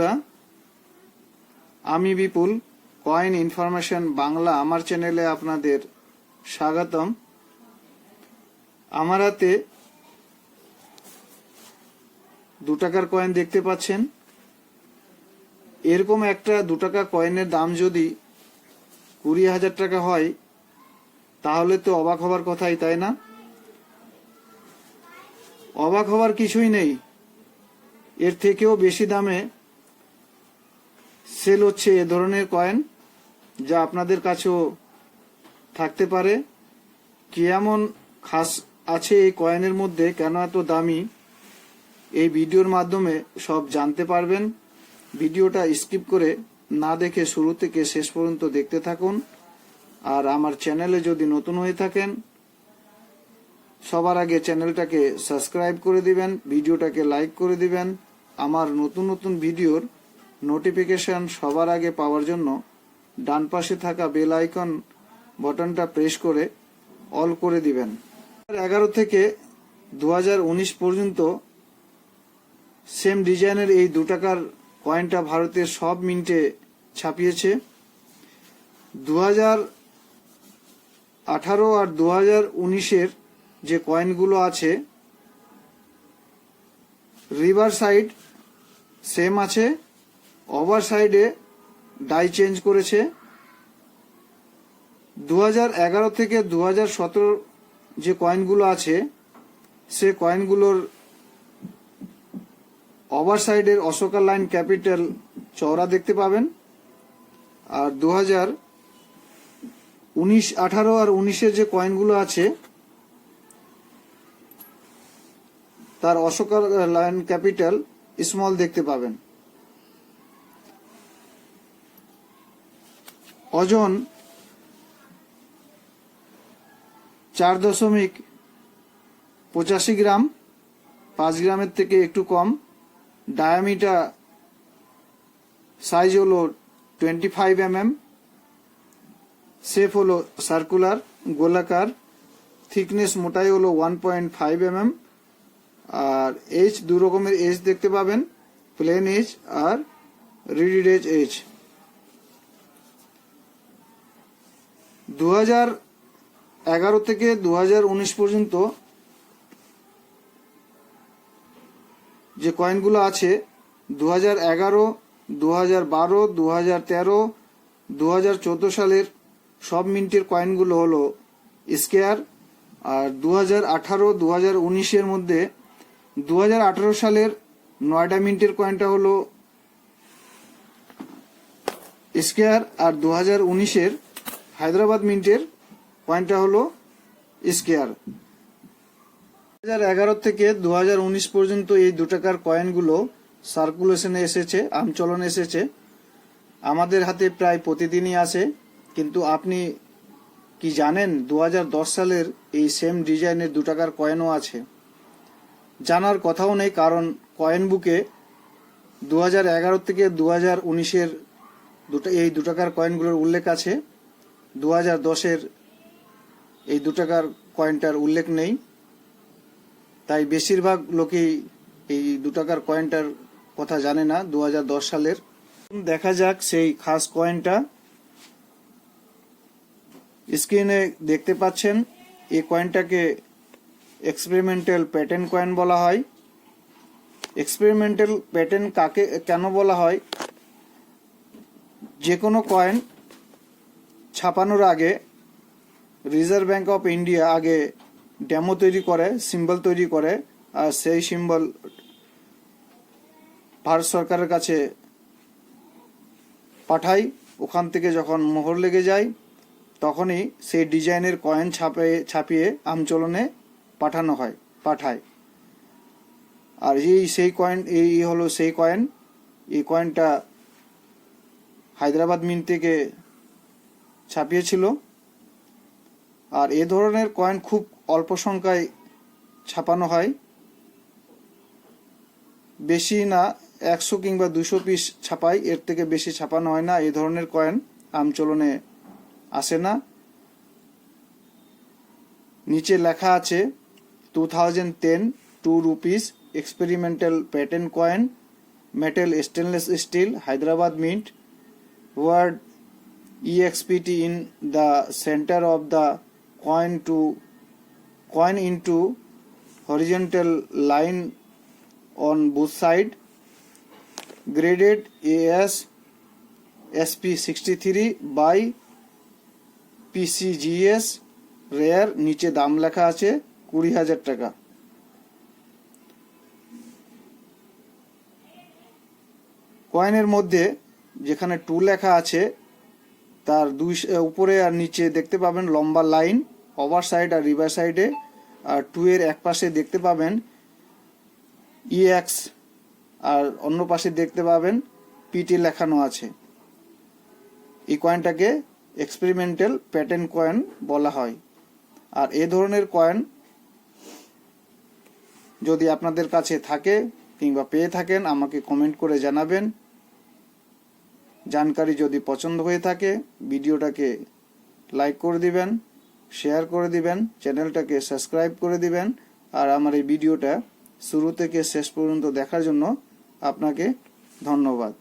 বন্ধুরা, আমি বিপুল coin information Bangla আমার চ্যানেলে আপনাদের স্বাগতম। আমার হাতে দু টাকার কয়েন দেখতে পাচ্ছেন। এরকম একটা দু টাকা কয়েনের দাম যদি কুড়ি হাজার টাকা হয়, তাহলে তো অবাক হবার কথাই, তাই না? অবাক হবার কিছুই নেই। এর থেকেও বেশি দামে সেল হচ্ছে এ ধরনের কয়েন যা আপনাদের কাছেও থাকতে পারে। কি এমন খাস আছে এই কয়েনের মধ্যে? কেন এত দামি? এই ভিডিওর মাধ্যমে সব জানতে পারবেন। ভিডিওটা স্কিপ করে না দেখে শুরু থেকে শেষ পর্যন্ত দেখতে থাকুন। আর আমার চ্যানেলে যদি নতুন হয়ে থাকেন, সবার আগে চ্যানেলটাকে সাবস্ক্রাইব করে দিবেন, ভিডিওটাকে লাইক করে দিবেন। আমার নতুন নতুন ভিডিওর নোটিফিকেশন সবার আগে পাওয়ার জন্য ডান পাশে থাকা বেল আইকন বাটনটা প্রেস করে অল করে দিবেন। এগারো থেকে দু উনিশ পর্যন্ত সেম ডিজাইনের এই দু টাকার কয়েনটা ভারতের সব মিন্টে ছাপিয়েছে। দু আঠারো আর দু হাজার উনিশের যে কয়েনগুলো আছে রিভার সাইড সেম আছে। ওভার সাইডে ডাই চেঞ্জ করেছে। দু থেকে দু হাজার সতেরো যে কয়েনগুলো আছে, সে কয়েনগুলোর ওভার সাইডের অশোকা লাইন ক্যাপিটাল চওড়া দেখতে পাবেন। আর দু হাজার উনিশ আঠারো আর উনিশের যে কয়েনগুলো আছে, তার অশোকা লাইন ক্যাপিটাল স্মল দেখতে পাবেন। ওজন চার দশমিক পঁচাশি গ্রাম, পাঁচ গ্রামের থেকে একটু কম। ডায়ামিটার সাইজ হলো twenty five M M shape হলো সার্কুলার, গোলাকার। থিকনেস মোটাই হলো one point five M M আর এইচ দু রকমের এইচ দেখতে পাবেন, প্লেন এইচ আর রিডিড এইচ এইচ দু এগারো থেকে দু হাজার উনিশ পর্যন্ত যে কয়েনগুলো আছে দু হাজার এগারো দু হাজার বারো দু হাজার তেরো দু হাজার চোদ্দ সালের সব মিন্টের কয়েনগুলো হলো স্কেয়ার আর দু হাজার আঠারো দু হাজার উনিশের মধ্যে দু হাজার আঠারো সালের নয়ডা মিন্টের কয়েনটা হলো স্কেয়ার আর দু হাজার উনিশের হায়দ্রাবাদ মিন্টের কয়েনটা হলো স্কেয়ার। দু হাজার এগারো থেকে দু হাজার উনিশ পর্যন্ত এই দু টাকার কয়েনগুলো সার্কুলেশনে এসেছে আমচলন এসেছে। আমাদের হাতে প্রায় প্রতিদিনই আসে কিন্তু আপনি কি জানেন দু হাজার দশ সালের এই সেম ডিজাইনের দু টাকার কয়েনও আছে? জানার কথাও নেই, কারণ কয়েন বুকে দু থেকে দু হাজার উনিশের দুটা এই দু টাকার কয়েনগুলোর উল্লেখ আছে। দু হাজার দশের এই দু টাকার কয়েনটার উল্লেখ নেই। তাই বেশিরভাগ লোকেই এই দু টাকার কয়েনটার কথা জানে না দু হাজার দশ সালের। দেখা যাক সেই খাস কয়েনটা স্ক্রিনে দেখতে পাচ্ছেন, এই কয়েনটাকে এক্সপেরিমেন্টাল প্যাটার্ন কয়েন বলা হয়। এক্সপেরিমেন্টাল প্যাটার্ন কাকে, কেন বলা হয়? যে কোনো কয়েন ছাপানোর আগে রিজার্ভ ব্যাঙ্ক অফ ইন্ডিয়া আগে ডেমো তৈরি করে সিম্বল তৈরি করে, আর সেই সিম্বল ভারত সরকারের কাছে পাঠাই। ওখান থেকে যখন মোহর লেগে যায়, তখনই সেই ডিজাইনের কয়েন ছাপিয়ে ছাপিয়ে আমচলনে পাঠানো হয়, পাঠায়। আর এই সেই কয়েন এই হলো সেই কয়েন এই কয়েনটা হায়দ্রাবাদ মিন থেকে ছাপিয়েছিল। আর এ ধরনের কয়েন খুব অল্প সংখ্যায় ছাপানো হয়। বেশি না একশো কিংবা দুশো পিস ছাপাই এর থেকে বেশি ছাপানো হয় না। এই ধরনের কয়েন আমচলনে আসে না। নিচে লেখা আছে two thousand ten two rupees experimental pattern coin metal stainless steel, hyderabad mint word expt in the center of the coin to coin into horizontal line on both side graded as SP63 by PCGS rare নিচে দাম লেখা আছে কুড়ি হাজার টাকা কয়েনের মধ্যে যেখানে টু লেখা আছে তার দুই উপরে আর নিচে দেখতে পাবেন লম্বা লাইন, ওভার সাইড আর রিভার সাইডে। আর টু এর এক পাশে দেখতে পাবেন ইএক্স আর অন্য পাশে দেখতে পাবেন পিটি লেখানো আছে। এই কয়েনটাকে এক্সপেরিমেন্টাল প্যাটার্ন কয়েন বলা হয়। আর এ ধরনের কয়েন যদি আপনাদের কাছে থাকে কিংবা পেয়ে থাকেন, আমাকে কমেন্ট করে জানাবেন। জানকারি যদি পছন্দ হয়ে থাকে, ভিডিওটাকে লাইক করে দিবেন, শেয়ার করে দিবেন, চ্যানেলটাকে সাবস্ক্রাইব করে দিবেন, আর আমার এই ভিডিওটা শুরু থেকে শেষ পর্যন্ত দেখার জন্য আপনাকে ধন্যবাদ।